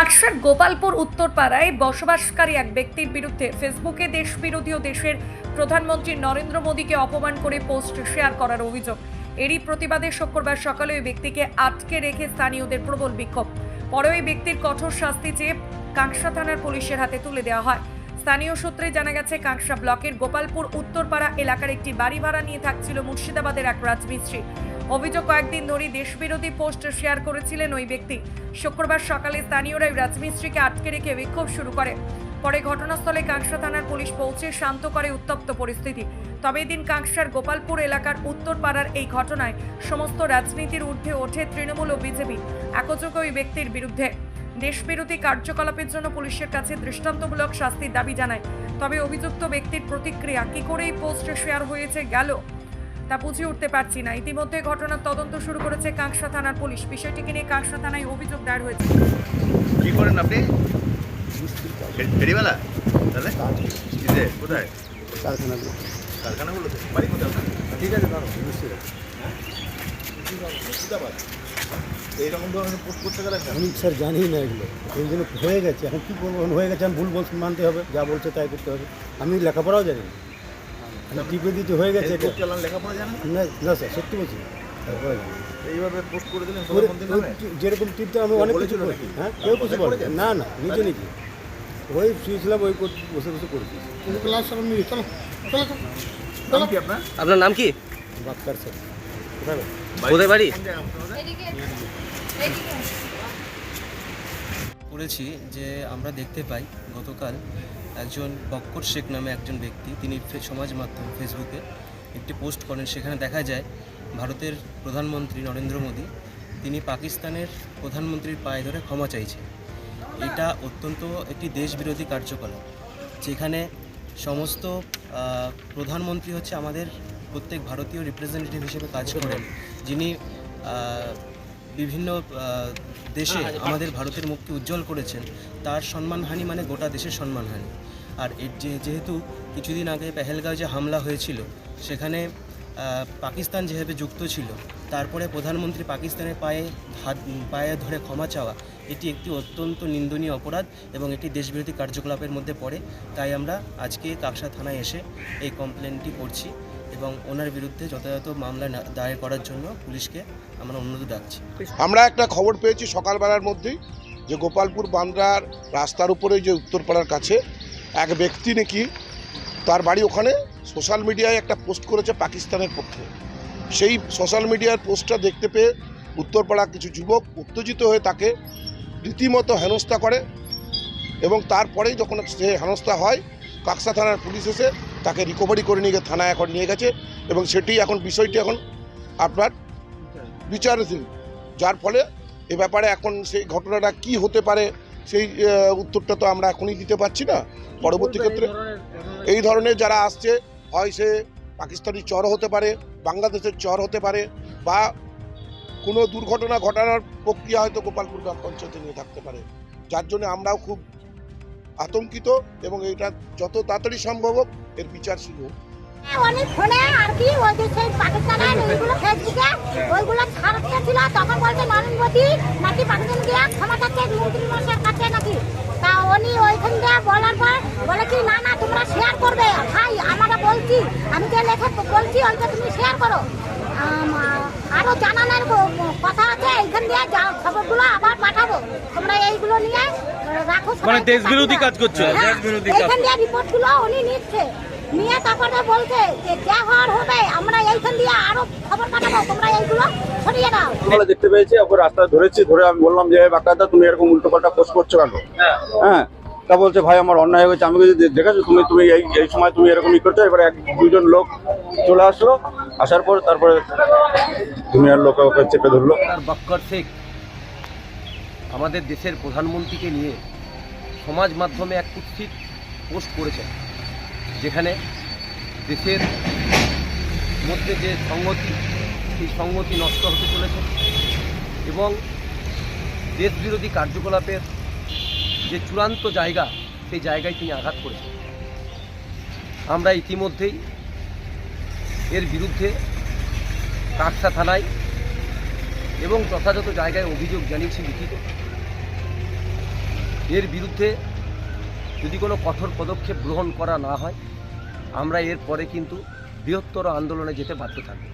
কাকসার গোপালপুর, উত্তরপাড়ায় বসবাসকারী এক ব্যক্তির বিরুদ্ধে ফেসবুকে দেশবিরোধী ও দেশের প্রধানমন্ত্রী নরেন্দ্র মোদীকে অপমান করে পোস্ট শেয়ার করার অভিযোগ। এরই প্রতিবাদে শুক্রবার সকালে ওই ব্যক্তিকে আটকে রেখে স্থানীয়দের প্রবল বিক্ষোভ। পরে ওই ব্যক্তির কঠোর শাস্তি চেয়ে কাঁকসা থানার পুলিশের হাতে তুলে দেওয়া হয়। স্থানীয় সূত্রে জানা গেছে কাঁকসা ব্লকের গোপালপুর, উত্তরপাড়া এলাকার একটি বাড়ি ভাড়া নিয়ে থাকছিল মুর্শিদাবাদের এক রাজমিস্ত্রি। অভিযোগ কয়েকদিন ধরেই দেশবিরোধী পোস্ট শেয়ার করেছিলেন ওই ব্যক্তি। শুক্রবার সকালে স্থানীয়রা ওই রাজমিস্ত্রিকে আটকে রেখে বিক্ষোভ শুরু করে। পরে ঘটনাস্থলে কাঁকসা থানার পুলিশ পৌঁছে শান্ত করে উত্তপ্ত পরিস্থিতি। তবে এদিন কাঁকসার গোপালপুর এলাকার উত্তরপাড়ার এই ঘটনায় সমস্ত রাজনীতির ঊর্ধ্বে ওঠে তৃণমূল ও বিজেপি, একযোগে ওই ব্যক্তির বিরুদ্ধে। দেশবিরোধী কার্যকলাপের জন্য পুলিশের কাছে দৃষ্টান্তমূলক শাস্তির দাবি জানায়। তবে অভিযুক্ত ব্যক্তির প্রতিক্রিয়া, কি করে এই পোস্ট শেয়ার হয়েছে গেল? তা বুঝে উঠতে পারছি না। ইতিমধ্যে ঘটনার তদন্ত শুরু করেছে কাঁকসা থানার পুলিশ। বিষয়টিকে নিয়ে কাঁকসা থানায় অভিযোগ দায়ের হয়েছে। কি করেন আপনি? ফে- ফেরিওয়ালা? তাহলে? কোথায়? কারখানাগুলো কারখানাগুলোতে। বাড়ি কোথায় ঠিক আছে দাঁড়াও বুঝতে মুর্শিদাবাদ তো এইরকম ধরনের পোস্ট করতে গেলে আমি স্যার জানি না এগুলো। এই জন্য হয়ে গেছে। এখন কী করব হয়ে গেছে আমি ভুল বলছি মানতে হবে। যা বলছে তাই করতে হবে। আমি লেখাপড়াও জানি না। দিতে হয়ে গেছে চালান লেখাপড়া জানেন না? না স্যার সত্যি বলছি। এইভাবে পোস্ট করে দিলেন যেরকম টিপতে আমি অনেক কিছু করেছি। হ্যাঁ কেউ কিছু বলে না না নিজে নিজে ওই শুয়েছিলাম ওই বসে বসে করেছি। আপনার? আপনার নাম কি? বাক্তার স্যার। কোথায়? বাড়ি? করেছি যে আমরা দেখতে পাই গতকাল একজন বক্কর শেখ নামে একজন ব্যক্তি, তিনি সমাজ মাধ্যম ফেসবুকে একটি পোস্ট করেন, সেখানে দেখা যায় ভারতের প্রধানমন্ত্রী নরেন্দ্র মোদী, তিনি পাকিস্তানের প্রধানমন্ত্রীর পায়ে ধরে ক্ষমা চাইছেন। এটা অত্যন্ত একটি দেশবিরোধী কার্যকলাপ, যেখানে সমস্ত প্রধানমন্ত্রী হচ্ছে আমাদের প্রত্যেক ভারতীয় রিপ্রেজেন্টেটিভ হিসেবে কাজ করেন, যিনি বিভিন্ন দেশে আমাদের ভারতের মুখকে উজ্জ্বল করেছেন। তার সম্মানহানি মানে গোটা দেশের সম্মানহানি। আর এর যে যেহেতু কিছুদিন আগে পেহেলগাঁও যে হামলা হয়েছিল সেখানে পাকিস্তান যেভাবে যুক্ত ছিল তারপরে প্রধানমন্ত্রী পাকিস্তানের পায়ে হাত পায়ে ধরে ক্ষমা চাওয়া এটি একটি অত্যন্ত নিন্দনীয় অপরাধ এবং এটি দেশবিরোধী কার্যকলাপের মধ্যে পড়ে। তাই আমরা আজকে কাকসা থানায় এসে এই কমপ্লেনটি করছি। এবং ওনার বিরুদ্ধে যথাযথ মামলা দায়ের করার জন্য পুলিশকে আমরা অনুরোধ ডাকছি আমরা একটা খবর পেয়েছি সকালবেলার মধ্যেই যে গোপালপুর বান্দ্রার রাস্তার উপরে যে উত্তরপাড়ার কাছে এক ব্যক্তি নাকি তার বাড়ি ওখানে সোশ্যাল মিডিয়ায় একটা পোস্ট করেছে পাকিস্তানের পক্ষে। সেই সোশ্যাল মিডিয়ার পোস্টটা দেখতে পেয়ে উত্তরপাড়া কিছু যুবক উত্তেজিত হয়ে তাকে রীতিমতো হেনস্থা করে এবং তারপরেই যখন সে হেনস্থা হয়, কাকসা থানার পুলিশ এসে তাকে রিকভারি করে নিয়ে গিয়ে থানায় এখন নিয়ে গেছে এবং সেটি এখন বিষয়টি এখন আপনার বিচারাধীন। যার ফলে এ ব্যাপারে এখন সেই ঘটনাটা কি হতে পারে সেই উত্তরটা তো আমরা এখনই দিতে পারছি না। পরবর্তী ক্ষেত্রে এই ধরনের যারা আসছে হয় সে পাকিস্তানি চর হতে পারে বাংলাদেশের চর হতে পারে বা কোনো দুর্ঘটনা ঘটানোর প্রক্রিয়া হয়তো গোপালপুর গ্রাম পঞ্চায়েতে নিয়ে থাকতে পারে। যার জন্য আমরাও খুব আতঙ্কিত এবং এটা যত তাড়াতাড়ি সম্ভব হোক এর বিচার শুরু হোক। অনেক ফোনে আর কি ওই ওইগুলো ওইগুলো তখন বলছে মোদী কাছে নাকি? তা উনি ওইখান না না শেয়ার করবে। ভাই বলছি আমি লেখে বলছি ওইটা তুমি শেয়ার করো। আম, আরও জানানোর কথা আছে এইখান দিয়ে যা- খবরগুলো আবার পাঠাবো। তোমরা এইগুলো নিয়ে রাখো সবাই। মানে দেশবিরোধী কাজ করছে। হ্যাঁ, দেশবিরোধী কাজ এইখান দিয়ে রিপোর্টগুলো উনি নিচ্ছে। নিয়ে তারপরে বলছে যে যা হওয়ার হবে আমরা এইখান দিয়ে আরও খবর পাঠাবো। তোমরা এইগুলো সরিয়ে দাও। সকালে দেখতে পেয়েছি ওকে ধরেছি ধরে আমি বললাম যে বাকাদা তুমি এরকম উল্টো পাল্টা পোস্ট করছ কেন? হ্যাঁ। তা বলছে ভাই আমার অন্যায় হয়ে গেছে আমি দেখেছ? তুমি তুমি এই এই সময় তুমি এরকমই করছ? এবারে এক দুজন লোক চলে আসলো। আসার পর তারপরে দুনিয়ার লোক ওকে চেপে ধরলো। বক্কর শেখ, আমাদের দেশের প্রধানমন্ত্রীকে নিয়ে সমাজ মাধ্যমে এক কুৎসিত পোস্ট করেছেন, যেখানে দেশের মধ্যে যে সংগতি সেই সংগতি নষ্ট হতে চলেছে এবং দেশবিরোধী কার্যকলাপের যে চূড়ান্ত জায়গা, সেই জায়গায় তিনি আঘাত করেছেন। আমরা ইতিমধ্যেই এর বিরুদ্ধে কাকসা থানায় এবং যথাযথ জায়গায় অভিযোগ জানিয়েছি লিখিত। এর বিরুদ্ধে যদি কোনো কঠোর পদক্ষেপ গ্রহণ করা না হয়, আমরা এর পরে কিন্তু বৃহত্তর আন্দোলনে যেতে বাধ্য থাকব।